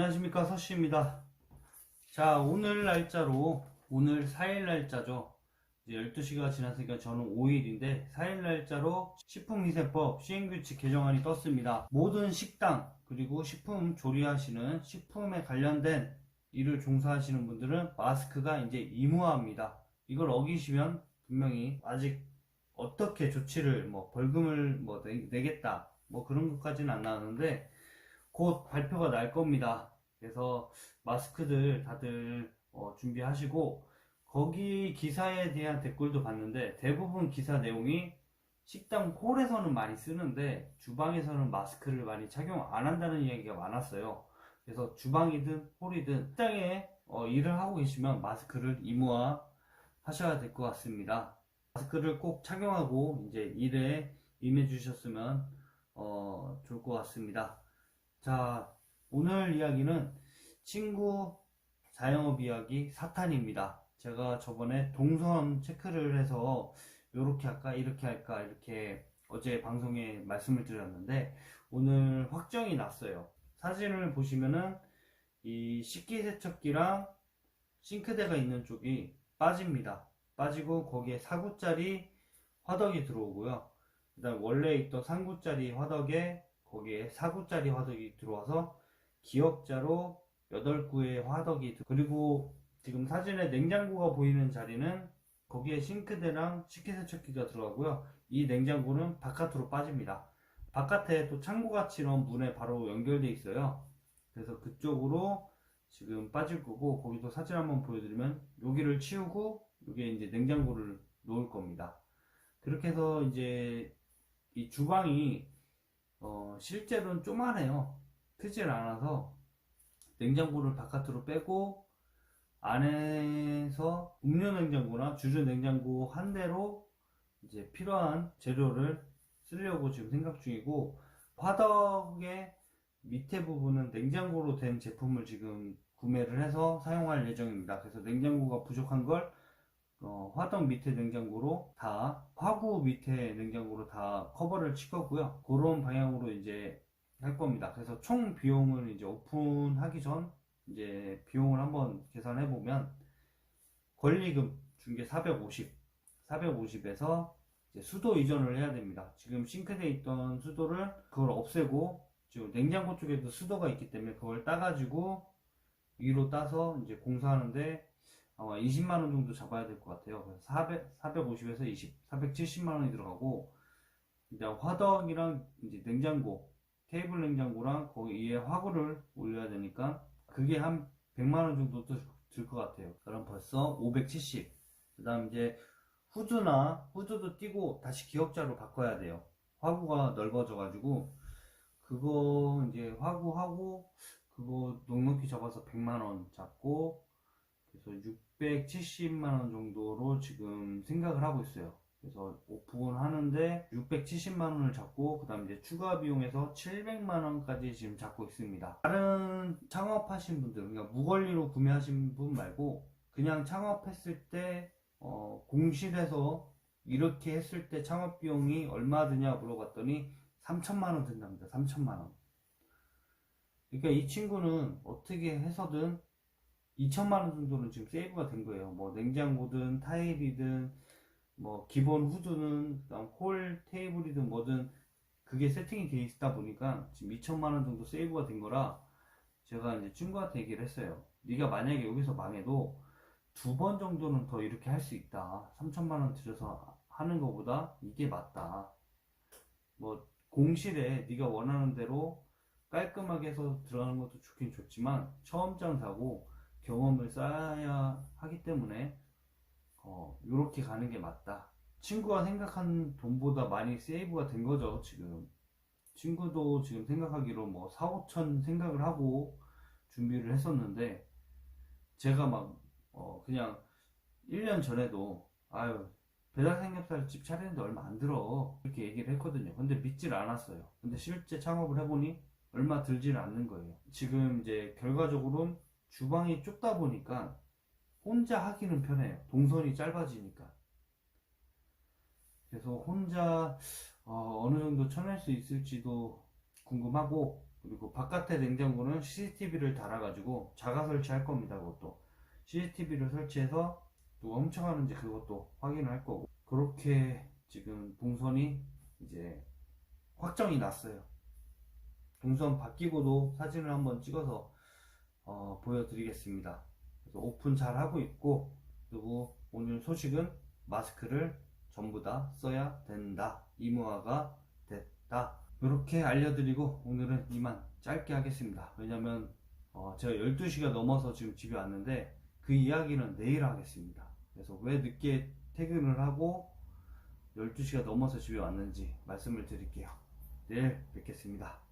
안녕하십니까. 서씨입니다. 자 오늘 날짜로 오늘 4일 날짜죠. 이제 12시가 지났으니까 저는 5일인데 4일 날짜로 식품위생법 시행규칙 개정안이 떴습니다. 모든 식당 그리고 식품 조리하시는 식품에 관련된 일을 종사하시는 분들은 마스크가 이제 의무화입니다. 이걸 어기시면 분명히 아직 어떻게 조치를 뭐 벌금을 뭐 내- 내겠다. 뭐 그런 것까지는 안 나왔는데 곧 발표가 날 겁니다. 그래서 마스크들 다들 어, 준비하시고 거기 기사에 대한 댓글도 봤는데 대부분 기사 내용이 식당 홀에서는 많이 쓰는데 주방에서는 마스크를 많이 착용 안 한다는 이야기가 많았어요. 그래서 주방이든 홀이든 식당에 어, 일을 하고 계시면 마스크를 의무화 하셔야 될 것 같습니다. 마스크를 꼭 착용하고 이제 일에 임해 주셨으면 어, 좋을 것 같습니다. 자, 오늘 이야기는 친구 자영업 이야기 사탄입니다. 제가 저번에 동선 체크를 해서 이렇게 할까 이렇게 할까 이렇게 어제 방송에 말씀을 드렸는데 오늘 확정이 났어요. 사진을 보시면은 이 식기세척기랑 싱크대가 있는 쪽이 빠집니다. 빠지고 거기에 4구짜리 화덕이 들어오고요. 그다음 원래 있던 3구짜리 화덕에 거기에 4구짜리 화덕이 들어와서 기역자로 8구의 화덕이 들- 그리고 지금 사진에 냉장고가 보이는 자리는 거기에 싱크대랑 식기세척기가 들어가고요. 이 냉장고는 바깥으로 빠집니다. 바깥에 또 창고같이런 문에 바로 연결돼 있어요. 그래서 그쪽으로 지금 빠질 거고 거기도 사진 한번 보여드리면 여기를 치우고 여기에 이제 냉장고를 놓을 겁니다. 그렇게 해서 이제 이 주방이 어, 실제로는 쪼만해요. 크질 않아서 냉장고를 바깥으로 빼고 안에서 음료 냉장고나 주류 냉장고 한 대로 이제 필요한 재료를 쓰려고 지금 생각 중이고 화덕의 밑에 부분은 냉장고로 된 제품을 지금 구매를 해서 사용할 예정입니다. 그래서 냉장고가 부족한 걸 어, 화덕 밑에 냉장고로 다 화구 밑에 냉장고로 다 커버를 칠 거고요. 그런 방향으로 이제 할 겁니다. 그래서 총 비용을 이제 오픈하기 전 이제 비용을 한번 계산해 보면 권리금 중개 450, 450에서 이제 수도 이전을 해야 됩니다. 지금 싱크대에 있던 수도를 그걸 없애고 지금 냉장고 쪽에도 수도가 있기 때문에 그걸 따가지고 위로 따서 이제 공사하는데 아마 20만 원 정도 잡아야 될 것 같아요. 그래서 400, 450에서 20, 470만 원이 들어가고 이제 화덕이랑 이제 냉장고, 테이블 냉장고랑 거기에 화구를 올려야 되니까 그게 한 100만 원 정도 들 것 같아요. 그럼 벌써 570. 그다음 이제 후드나 후드도 띄고 다시 기역자로 바꿔야 돼요. 화구가 넓어져 가지고 그거 이제 화구하고 그거 넉넉히 잡아서 100만 원 잡고 그래서 670만 원 정도로 지금 생각을 하고 있어요. 그래서 오픈 하는데 670만 원을 잡고 그다음 이제 추가 비용에서 700만 원까지 지금 잡고 있습니다. 다른 창업하신 분들, 그러니까 무권리로 구매하신 분 말고 그냥 창업했을 때 어, 공실에서 이렇게 했을 때 창업 비용이 얼마 드냐 물어봤더니 3천만 원 든답니다. 3천만 원. 그러니까 이 친구는 어떻게 해서든 2천만 원 정도는 지금 세이브가 된 거예요. 뭐 냉장고든 타일이든 뭐 기본 후드는 그다음 홀 테이블이든 뭐든 그게 세팅이 돼 있다 보니까 지금 2천만 원 정도 세이브가 된 거라 제가 이제 친구한테 얘기를 했어요. 네가 만약에 여기서 망해도 두 번 정도는 더 이렇게 할 수 있다. 3천만 원 들여서 하는 것보다 이게 맞다. 뭐 공실에 네가 원하는 대로 깔끔하게 해서 들어가는 것도 좋긴 좋지만 처음 장 사고 경험을 쌓아야 하기 때문에 어, 요렇게 가는 게 맞다. 친구가 생각한 돈보다 많이 세이브가 된 거죠, 지금. 친구도 지금 생각하기로 뭐 4, 5천 생각을 하고 준비를 했었는데, 제가 막, 어, 그냥 1년 전에도, 아유, 배달 삼겹살 집 차리는데 얼마 안 들어. 이렇게 얘기를 했거든요. 근데 믿질 않았어요. 근데 실제 창업을 해보니 얼마 들지를 않는 거예요. 지금 이제 결과적으로는 주방이 좁다 보니까 혼자 하기는 편해요. 동선이 짧아지니까. 그래서 혼자 어, 느 정도 쳐낼 수 있을지도 궁금하고 그리고 바깥에 냉장고는 CCTV를 달아가지고 자가 설치할 겁니다. 그것도 CCTV를 설치해서 누가 훔쳐가는지 그것도 확인을 할 거고 그렇게 지금 동선이 이제 확정이 났어요. 동선 바뀌고도 사진을 한번 찍어서 어, 보여드리겠습니다. 오픈 잘 하고 있고 그리고 오늘 소식은 마스크를 전부 다 써야 된다. 의무화가 됐다. 이렇게 알려드리고 오늘은 이만 짧게 하겠습니다. 왜냐면 어, 제가 12시가 넘어서 지금 집에 왔는데 그 이야기는 내일 하겠습니다. 그래서 왜 늦게 퇴근을 하고 12시가 넘어서 집에 왔는지 말씀을 드릴게요. 내일 뵙겠습니다.